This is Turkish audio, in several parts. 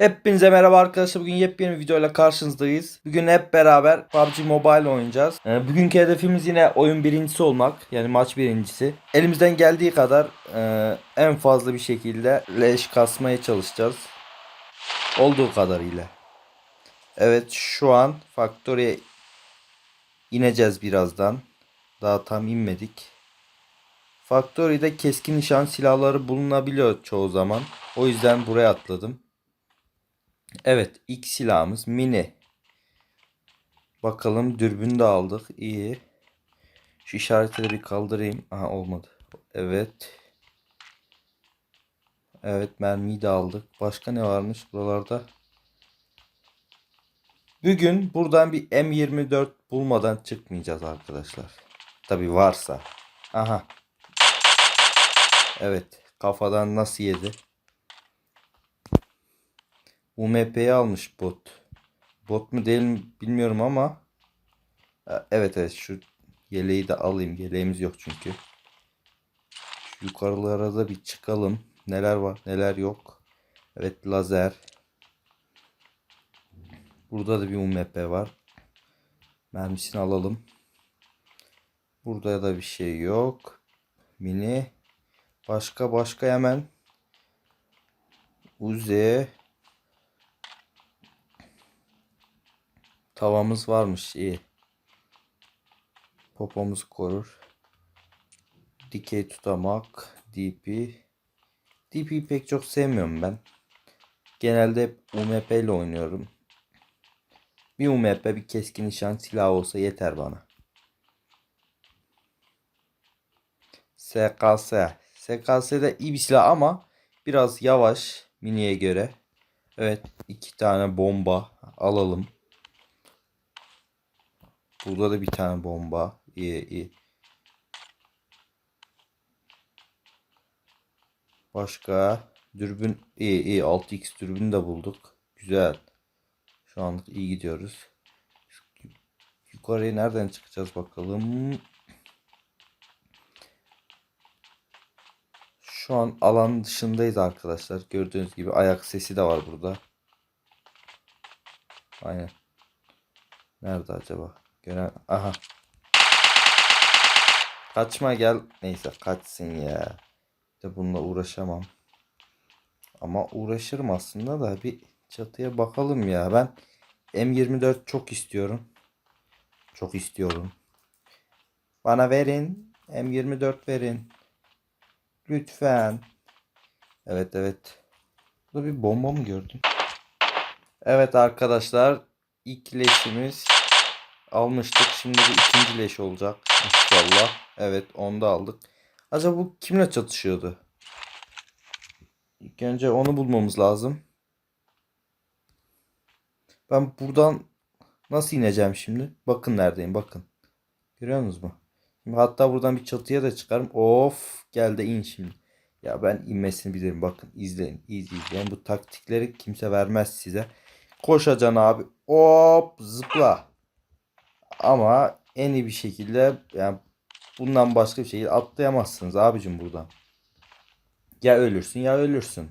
Hepinize merhaba arkadaşlar. Bugün yepyeni bir videoyla karşınızdayız. Bugün hep beraber PUBG Mobile oynayacağız. Ee, bugünkü hedefimiz yine oyun birincisi olmak. Yani maç birincisi. Elimizden geldiği kadar e, en fazla bir şekilde leş kasmaya çalışacağız. Olduğu kadarıyla. Evet şu an Factory'e ineceğiz birazdan. Daha tam inmedik. Factory'de keskin nişan silahları bulunabiliyor çoğu zaman. O yüzden buraya atladım. Evet ilk silahımız mini. Bakalım dürbün de aldık. İyi. Şu işaretleri bir kaldırayım. Aha olmadı. Evet. Evet mermiyi de aldık. Başka ne varmış buralarda? Bugün buradan bir M24 bulmadan çıkmayacağız arkadaşlar. Tabi varsa. Aha. Evet. Kafadan nasıl yedi? UMP'yi almış bot. Bot mu değil mi bilmiyorum ama. Ha, Evet evet şu yeleği de alayım. Yeleğimiz yok çünkü. Şu yukarılara da bir çıkalım. Neler var neler yok. Evet lazer. Burada da bir UMP var. Mermisini alalım. Burada da bir şey yok. Mini. Başka başka hemen. Uzi. Tavamız varmış iyi. Popomuzu korur. Dikey tutamak. DP. DP pek çok sevmiyorum ben. Genelde hep UMP ile oynuyorum. Bir UMP bir keskin nişan silahı olsa yeter bana. SKS. SKS de iyi bir silah ama biraz yavaş miniye göre. Evet iki tane bomba alalım. Burada da bir tane bomba. İyi iyi. Başka dürbün iyi iyi 6x dürbün de bulduk. Güzel. Şu anlık iyi gidiyoruz. Yukarıya nereden çıkacağız bakalım. Şu an alan dışındayız arkadaşlar. Gördüğünüz gibi ayak sesi de var burada. Aynen. Nerede acaba? Gören aha. Kaçma gel. Neyse kaçsın ya. De bununla uğraşamam. Ama uğraşırım aslında da bir çatıya bakalım ya. Ben M24 çok istiyorum. Çok istiyorum. Bana verin. M24 verin. Lütfen. Evet evet. Burada bir bomba mı gördüm? Evet arkadaşlar. İlk leşimiz almıştık. Şimdi bu ikinci leş olacak. İnşallah. Evet onu da aldık. Acaba bu kimle çatışıyordu? İlk önce onu bulmamız lazım. Ben buradan nasıl ineceğim şimdi? Bakın neredeyim bakın. Görüyor musunuz mu? Şimdi hatta buradan bir çatıya da çıkarım. Of gel de in şimdi. Ya ben inmesini bilirim. Bakın izleyin. İz izleyin. Bu taktikleri kimse vermez size. Koşacaksın abi. Hop zıpla. Ama en iyi bir şekilde yani bundan başka bir şekilde atlayamazsınız abicim buradan. Ya ölürsün ya ölürsün.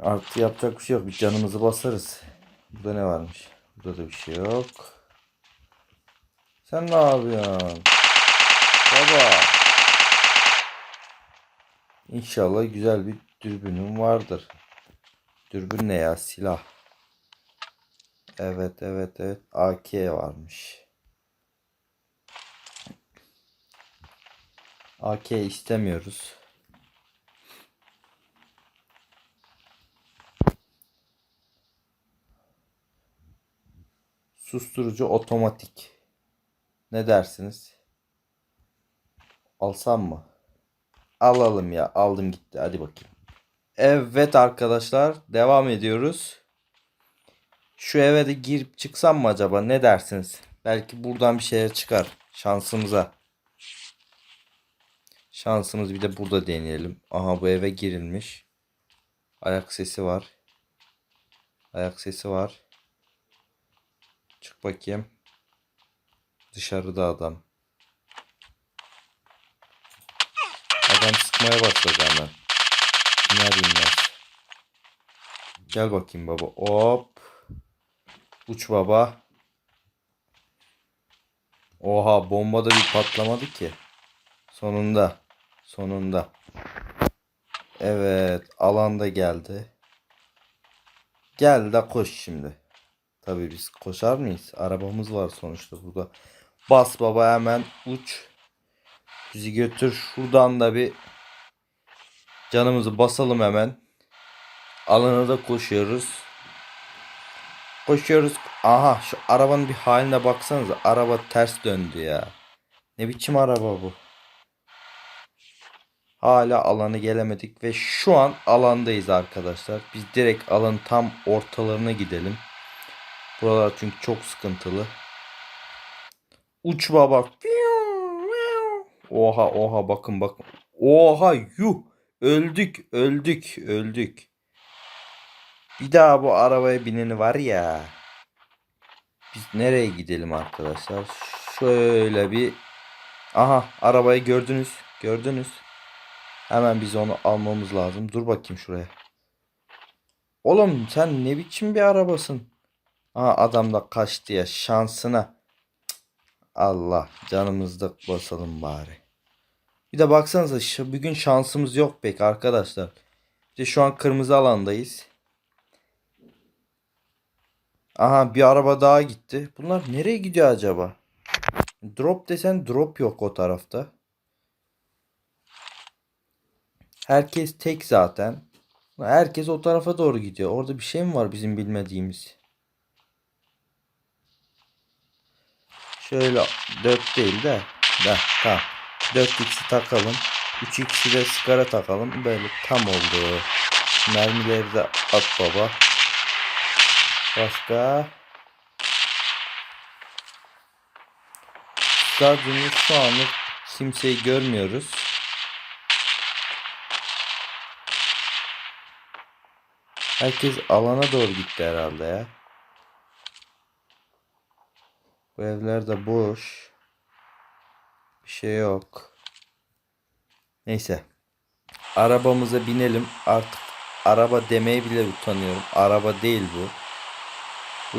Artı yapacak bir şey yok. Bir canımızı basarız. Burada ne varmış? Burada da bir şey yok. Sen ne yapıyorsun? Baba. İnşallah güzel bir dürbünüm vardır. Dürbün ne ya? Silah. Evet evet evet. AK varmış. AK istemiyoruz. Susturucu otomatik. Ne dersiniz? Alsam mı? Alalım ya. Aldım gitti. Hadi bakayım. Evet arkadaşlar. Devam ediyoruz. Şu eve de girip çıksam mı acaba? Ne dersiniz? Belki buradan bir şeyler çıkar. Şansımıza. Şansımız bir de burada deneyelim. Aha bu eve girilmiş. Ayak sesi var. Ayak sesi var. Çık bakayım. Dışarıda adam. Adam sıkmaya başladı hemen. İner inmez. Gel bakayım baba. Hop. Uç baba. Oha bomba da bir patlamadı ki. Sonunda. Sonunda. Evet. Alanda geldi. Gel de koş şimdi. Tabii biz koşar mıyız? Arabamız var sonuçta burada. Bas baba hemen uç. Bizi götür. Şuradan da bir canımızı basalım hemen. Alana da koşuyoruz. Koşuyoruz. Aha şu arabanın bir haline baksanıza. Araba ters döndü ya. Ne biçim araba bu? Hala alanı gelemedik ve şu an alandayız arkadaşlar. Biz direkt alanın tam ortalarına gidelim. Buralar çünkü çok sıkıntılı. Uç baba. Oha oha bakın bakın. Oha yuh. Öldük öldük öldük. Bir daha bu arabaya bineni var ya. Biz nereye gidelim arkadaşlar? Şöyle bir Aha arabayı gördünüz. Gördünüz. Hemen biz onu almamız lazım. Dur bakayım şuraya. Oğlum sen ne biçim bir arabasın? Aha adam da kaçtı ya şansına. Allah canımızda basalım bari. Bir de baksanıza bugün şansımız yok pek arkadaşlar. İşte şu an kırmızı alandayız. Aha bir araba daha gitti. Bunlar nereye gidiyor acaba? Drop desen drop yok o tarafta. Herkes tek zaten. Herkes o tarafa doğru gidiyor. Orada bir şey mi var bizim bilmediğimiz? Şöyle 4 değil de. De, tamam. 4x'i takalım. 3x'i de sigara takalım. Böyle tam oldu. Mermileri de at baba. Başka. Stadyumu şu anlık kimseyi görmüyoruz. Herkes alana doğru gitti herhalde ya. Bu evler de boş. Bir şey yok. Neyse. Arabamıza binelim. Artık araba demeye bile utanıyorum. Araba değil bu. Bu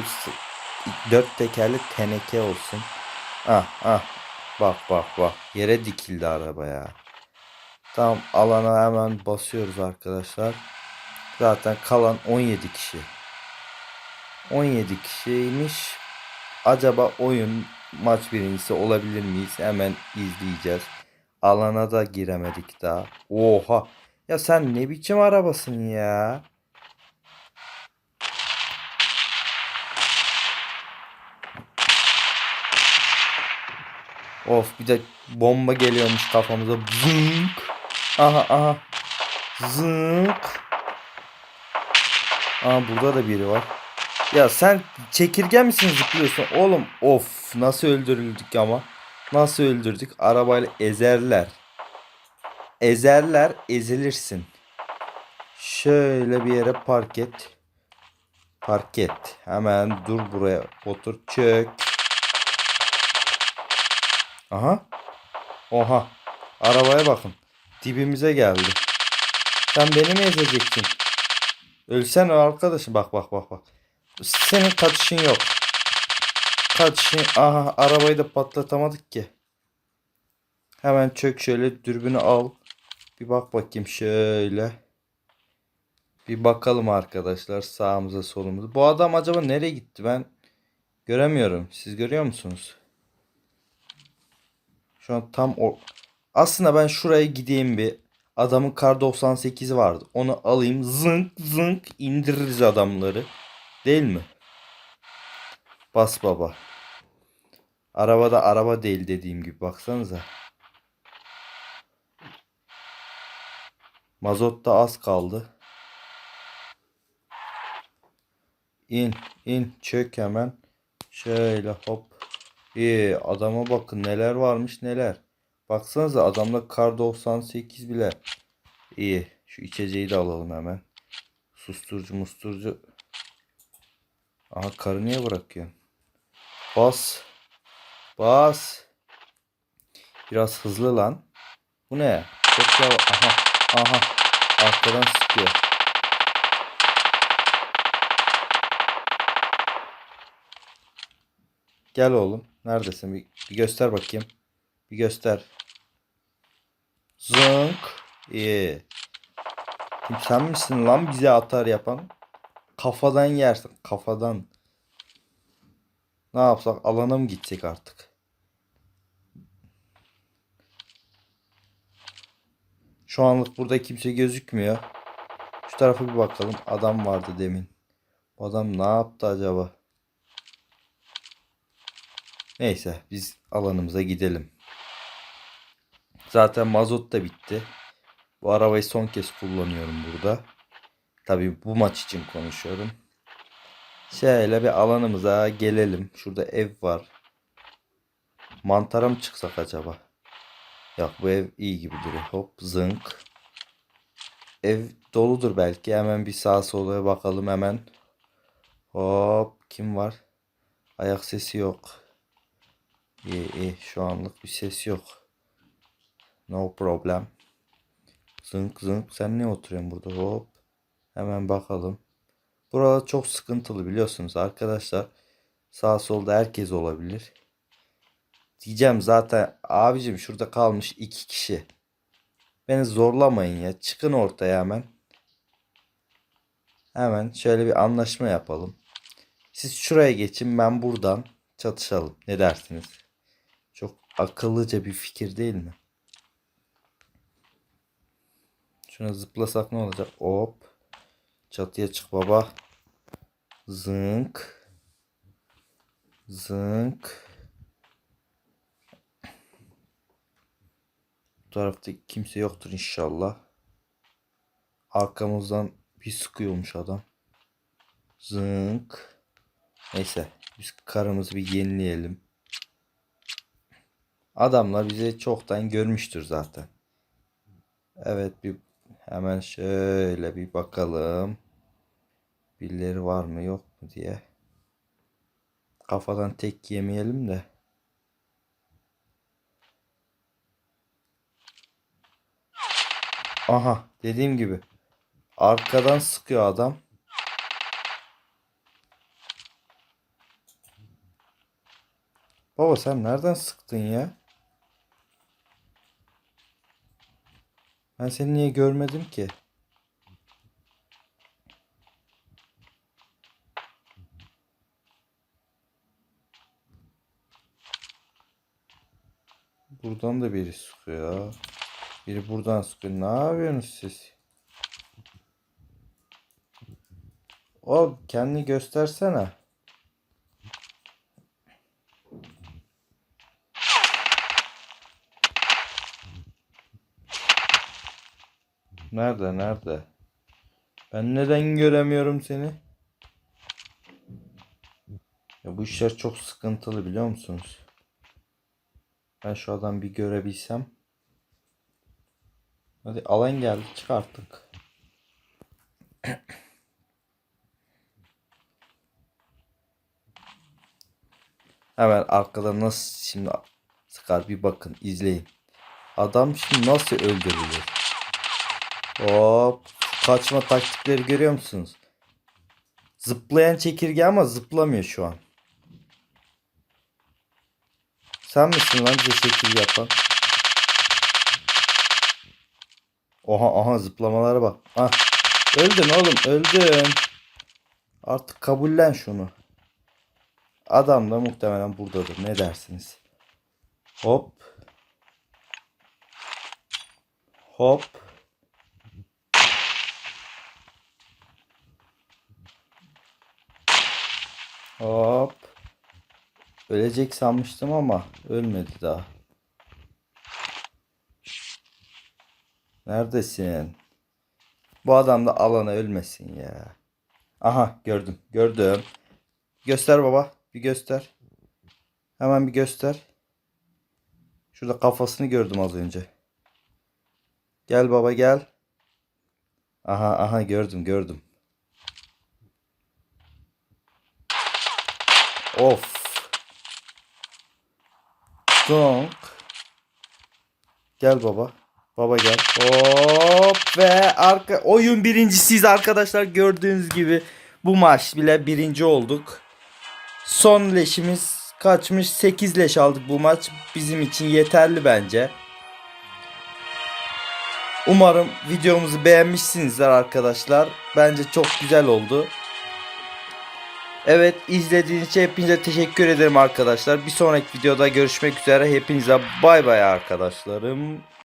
dört tekerli teneke olsun. Ah ah. Bak bak bak. Yere dikildi araba ya. Tamam alana hemen basıyoruz arkadaşlar. Zaten kalan 17 kişi. 17 kişiymiş. Acaba oyun maç birincisi olabilir miyiz? Hemen izleyeceğiz. Alana da giremedik daha. Oha. Ya sen ne biçim arabasın ya? Of bir de bomba geliyormuş kafamıza. Zınk. Aha aha. Zınk. Aa burada da biri var. Ya sen çekirge misin zıplıyorsun? Oğlum of nasıl öldürüldük ama. Nasıl öldürdük? Arabayla ezerler. Ezerler ezilirsin. Şöyle bir yere park et. Park et. Hemen dur buraya. Otur çök. Aha. Oha. Arabaya bakın. Dibimize geldi. Sen beni mi ezeceksin? Ölsen arkadaşım. Bak bak bak bak. Senin kaçışın yok. Kaçışın. Aha arabayı da patlatamadık ki. Hemen çök şöyle dürbünü al. Bir bak bakayım şöyle. Bir bakalım arkadaşlar sağımıza solumuza. Bu adam acaba nereye gitti ben göremiyorum. Siz görüyor musunuz? Şu an tam o. Aslında ben şuraya gideyim bir. Adamın kar 98'i vardı. Onu alayım. Zınk zınk indiririz adamları. Değil mi? Bas baba. Arabada araba değil dediğim gibi. Baksanıza. Mazot da az kaldı. İn, in, çök hemen. Şöyle hop. İyi, adama bakın neler varmış neler. Baksanıza adamda kar 98 bile. İyi, şu içeceği de alalım hemen. Susturucu musturucu. Aha karı niye bırakıyorsun? Bas. Bas. Biraz hızlı lan. Bu ne? Çok yavaş. Aha. Aha. Arkadan sıkıyor. Gel oğlum. Neredesin? Bir, bir göster bakayım. Bir göster. Zınk. İyi. Kim sen misin lan bize atar yapan? Kafadan yersin. Kafadan. Ne yapsak? Alana mı gitsek artık? Şu anlık burada kimse gözükmüyor. Şu tarafa bir bakalım. Adam vardı demin. Bu adam ne yaptı acaba? Neyse biz alanımıza gidelim. Zaten mazot da bitti. Bu arabayı son kez kullanıyorum burada. Tabii bu maç için konuşuyorum. Şöyle bir alanımıza gelelim. Şurada ev var. Mantara mı çıksak acaba? Yok bu ev iyi gibi duruyor. Hop zınk. Ev doludur belki. Hemen bir sağa sola bakalım hemen. Hop kim var? Ayak sesi yok. İyi iyi şu anlık bir ses yok. No problem. Zınk zınk sen ne oturuyorsun burada hop. Hemen bakalım. Burada çok sıkıntılı biliyorsunuz arkadaşlar. Sağ solda herkes olabilir. Diyeceğim zaten abicim şurada kalmış iki kişi. Beni zorlamayın ya. Çıkın ortaya hemen. Hemen şöyle bir anlaşma yapalım. Siz şuraya geçin ben buradan çatışalım. Ne dersiniz? Akıllıca bir fikir değil mi? Şuna zıplasak ne olacak? Hop. Çatıya çık baba. Zınk. Zınk. Bu tarafta kimse yoktur inşallah. Arkamızdan bir sıkıyormuş adam. Zınk. Neyse biz karımızı bir yenileyelim. Adamlar bizi çoktan görmüştür zaten. Evet bir hemen şöyle bir bakalım. Birileri var mı yok mu diye. Kafadan tek yemeyelim de. Aha dediğim gibi. Arkadan sıkıyor adam. Baba sen nereden sıktın ya? Ben seni niye görmedim ki? Buradan da biri sıkıyor. Biri buradan sıkıyor. Ne yapıyorsunuz siz? O kendini göstersene. Nerede nerede? Ben neden göremiyorum seni? Ya bu işler çok sıkıntılı biliyor musunuz? Ben şu adam bir görebilsem. Hadi alan geldi çık artık. Hemen arkada nasıl şimdi sıkar bir bakın izleyin. Adam şimdi nasıl öldürülür? Hop. Kaçma taktikleri görüyor musunuz? Zıplayan çekirge ama zıplamıyor şu an. Sen misin lan bize şekil yapan? Oha aha zıplamalara bak. Ah. Öldün oğlum öldün. Artık kabullen şunu. Adam da muhtemelen buradadır. Ne dersiniz? Hop. Hop. Hop. Ölecek sanmıştım ama ölmedi daha. Neredesin? Bu adam da alana ölmesin ya. Aha gördüm. Gördüm. Göster baba. Bir göster. Hemen bir göster. Şurada kafasını gördüm az önce. Gel baba gel. Aha aha gördüm gördüm. Of. Donk. Gel baba. Baba gel. Hop ve arka oyun birincisiyiz arkadaşlar gördüğünüz gibi bu maç bile birinci olduk. Son leşimiz kaçmış 8 leş aldık bu maç. Bizim için yeterli bence. Umarım videomuzu beğenmişsinizdir arkadaşlar. Bence çok güzel oldu. Evet izlediğiniz için hepinize teşekkür ederim arkadaşlar. Bir sonraki videoda görüşmek üzere. Hepinize bay bay arkadaşlarım.